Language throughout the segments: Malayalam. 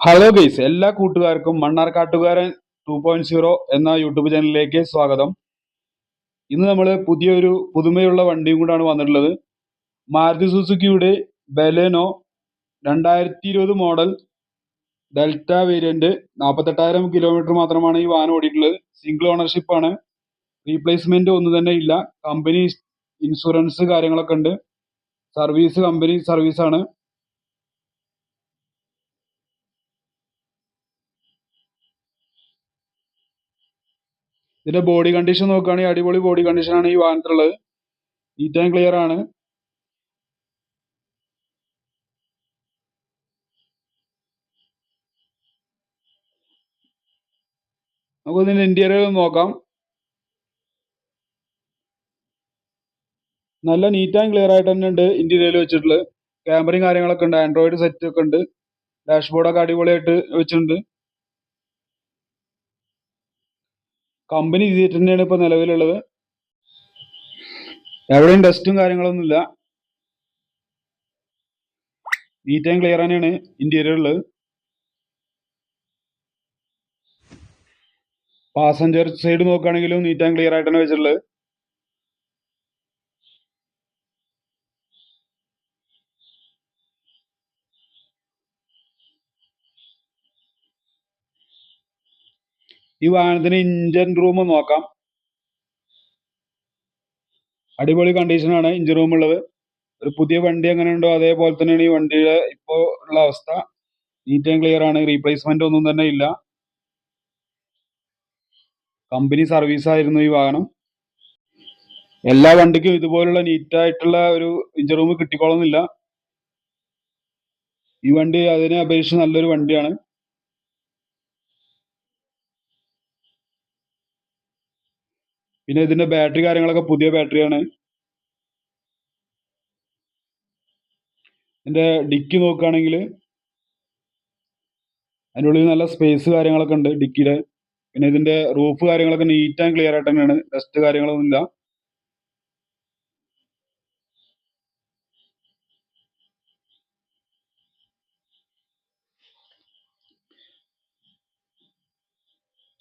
ഹലോ ഗൈസ് എല്ലാ കൂട്ടുകാർക്കും മണ്ണാർക്കാട്ടുകാരൻ ടു പോയിന്റ് സീറോ എന്ന യൂട്യൂബ് ചാനലിലേക്ക് സ്വാഗതം. ഇന്ന് നമ്മൾ പുതിയൊരു പുതുമയുള്ള വണ്ടിയും കൂടാണ് വന്നിട്ടുള്ളത്. മാരുതി സുസുക്കിയുടെ ബലേനോ രണ്ടായിരത്തി ഇരുപത് മോഡൽ ഡെൽറ്റ വേരിയന്റ് നാൽപ്പത്തെട്ടായിരം കിലോമീറ്റർ മാത്രമാണ് ഈ വാഹനം ഓടിയിട്ടുള്ളത്. സിംഗിൾ ഓണർഷിപ്പ് ആണ്. റീപ്ലേസ്മെന്റ് ഒന്നും തന്നെ ഇല്ല. കമ്പനി ഇൻഷുറൻസ് കാര്യങ്ങളൊക്കെ ഉണ്ട്. സർവീസ് കമ്പനി സർവീസ് ആണ് ഇതിന്റെ ബോഡി കണ്ടീഷൻ നോക്കുകയാണെങ്കിൽ അടിപൊളി ബോഡി കണ്ടീഷനാണ് ഈ വാഹനത്തിലുള്ളത്. ആൻഡ് ക്ലിയർ ആണ്. നമുക്ക് ഇതിന്റെ ഇന്റീരിയർ നോക്കാം. നല്ല നീറ്റ് ആൻഡ് ക്ലിയർ ആയിട്ട് തന്നെ ഉണ്ട് ഇന്റീരിയർ വെച്ചിട്ടുള്ളത്. ക്യാമറയും കാര്യങ്ങളൊക്കെ ഉണ്ട്. ആൻഡ്രോയിഡ് സെറ്റ് ഒക്കെ ഉണ്ട്. ഡാഷ്ബോർഡൊക്കെ അടിപൊളിയായിട്ട് വെച്ചിട്ടുണ്ട്. കമ്പനി സീറ്റ് തന്നെയാണ് ഇപ്പൊ നിലവിലുള്ളത്. എവിടെയും ഡസ്റ്റും കാര്യങ്ങളൊന്നും ഇല്ല നീറ്റ് ആൻഡ് ക്ലിയർ തന്നെയാണ് ഇന്റീരിയർ ഉള്ളത്. പാസഞ്ചർ സൈഡ് നോക്കുകയാണെങ്കിലും നീറ്റ് ആൻഡ് ക്ലിയർ ആയിട്ടാണ് വെച്ചിട്ടുള്ളത്. ഈ വാഹനത്തിന് ഇഞ്ചൻ റൂം നോക്കാം. അടിപൊളി കണ്ടീഷനാണ് ഇഞ്ചൻ റൂം ഉള്ളത്. ഒരു പുതിയ വണ്ടി എങ്ങനെ ഉണ്ടോ അതേപോലെ തന്നെയാണ് ഈ വണ്ടിയുടെ ഇപ്പോൾ ഉള്ള അവസ്ഥ. നീറ്റ് ആൻഡ് ക്ലിയർ ആണ് റീപ്ലേസ്മെന്റ് ഒന്നും തന്നെ ഇല്ല. കമ്പനി സർവീസ് ആയിരുന്നു ഈ വാഹനം. എല്ലാ വണ്ടിക്കും ഇതുപോലുള്ള നീറ്റായിട്ടുള്ള ഒരു ഇഞ്ചൻ റൂം കിട്ടിക്കോളുന്നില്ല. ഈ വണ്ടി അതിനെ അപേക്ഷിച്ച് നല്ലൊരു വണ്ടിയാണ്. പിന്നെ ഇതിന്റെ ബാറ്ററി കാര്യങ്ങളൊക്കെ പുതിയ ബാറ്ററിയാണ് ഇതിന്റെ ഡിക്കി നോക്കുകയാണെങ്കിൽ അതിന്റെ ഉള്ളിൽ നല്ല സ്പേസ് കാര്യങ്ങളൊക്കെ ഉണ്ട് ഡിക്കിയുടെ പിന്നെ ഇതിന്റെ റൂഫ് കാര്യങ്ങളൊക്കെ നീറ്റ് ആൻഡ് ക്ലിയർ ആയിട്ട് തന്നെയാണ്. ഡസ്റ്റ് കാര്യങ്ങളൊന്നും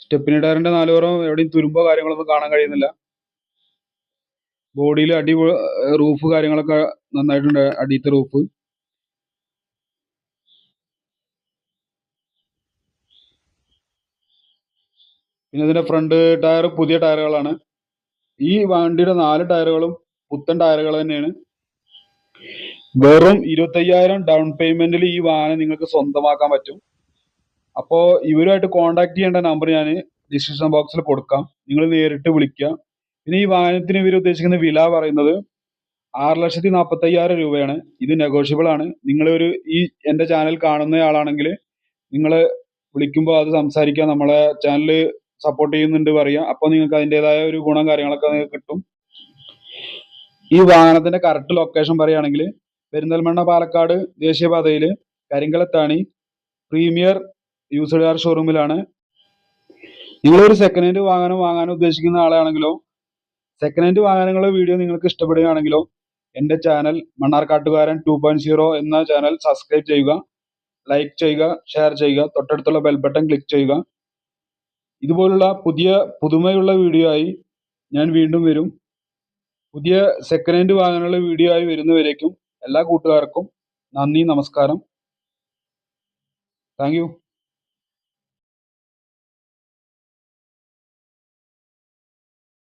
സ്റ്റെപ്പിനി ടയറിന്റെ നാലുപുറം എവിടെയും തുരുമ്പോ കാര്യങ്ങളൊന്നും കാണാൻ കഴിയുന്നില്ല. ബോഡിയിൽ അടി റൂഫ് കാര്യങ്ങളൊക്കെ നന്നായിട്ടുണ്ട് അടിയത്തെ റൂഫ്. പിന്നെ ഇതിന്റെ ഫ്രണ്ട് ടയർ പുതിയ ടയറുകളാണ്. ഈ വണ്ടിയുടെ നാല് ടയറുകളും പുത്തൻ ടയറുകൾ തന്നെയാണ്. വെറും ഇരുപത്തയ്യായിരം ഡൗൺ പേയ്മെന്റിൽ ഈ വാഹനം നിങ്ങൾക്ക് സ്വന്തമാക്കാൻ പറ്റും. അപ്പോൾ ഇവരുമായിട്ട് കോൺടാക്ട് ചെയ്യേണ്ട നമ്പർ ഞാൻ ഡിസ്ക്രിപ്ഷൻ ബോക്സിൽ കൊടുക്കാം. നിങ്ങൾ നേരിട്ട് വിളിക്കുക. പിന്നെ ഈ വാഹനത്തിന് ഇവർ ഉദ്ദേശിക്കുന്ന വില പറയുന്നത് ആറ് ലക്ഷത്തി നാൽപ്പത്തി അയ്യായിരം രൂപയാണ്. ഇത് നെഗോഷ്യബിൾ ആണ്. നിങ്ങൾ ഒരു ഈ എന്റെ ചാനൽ കാണുന്ന ആളാണെങ്കിൽ നിങ്ങൾ വിളിക്കുമ്പോൾ അത് സംസാരിക്കാം നമ്മളെ ചാനൽ സപ്പോർട്ട് ചെയ്യുന്നുണ്ട് പറയാം അപ്പോൾ നിങ്ങൾക്ക് അതിന്റെതായ ഒരു ഗുണം കാര്യങ്ങളൊക്കെ നിങ്ങൾക്ക് കിട്ടും. ഈ വാഹനത്തിന്റെ കറക്റ്റ് ലൊക്കേഷൻ പറയുകയാണെങ്കിൽ പെരിന്തൽമണ്ണ പാലക്കാട് ദേശീയപാതയിൽ കരിങ്കലത്താണി പ്രീമിയർ യൂസ്ഡ് കാർ ഷോറൂമിലാണ് നിങ്ങളൊരു സെക്കൻഡ് ഹാൻഡ് വാഹനം വാങ്ങാൻ ഉദ്ദേശിക്കുന്ന ആളാണെങ്കിലോ സെക്കൻഡ് ഹാൻഡ് വാഹനങ്ങളുടെ വീഡിയോ നിങ്ങൾക്ക് ഇഷ്ടപ്പെടുകയാണെങ്കിലോ എന്റെ channel Mannarkkattukaran two point zero എന്ന ചാനൽ സബ്സ്ക്രൈബ് ചെയ്യുക ലൈക്ക് ചെയ്യുക ഷെയർ ചെയ്യുക തൊട്ടടുത്തുള്ള ബെൽ ബട്ടൺ ക്ലിക്ക് ചെയ്യുക. ഇതുപോലുള്ള പുതിയ പുതുമയുള്ള വീഡിയോ ആയി ഞാൻ വീണ്ടും വരും. പുതിയ സെക്കൻഡ് ഹാൻഡ് വാഹനങ്ങളുടെ വീഡിയോ ആയി വരുന്നവരേക്കും എല്ലാ കൂട്ടുകാർക്കും നന്ദി നമസ്കാരം. താങ്ക്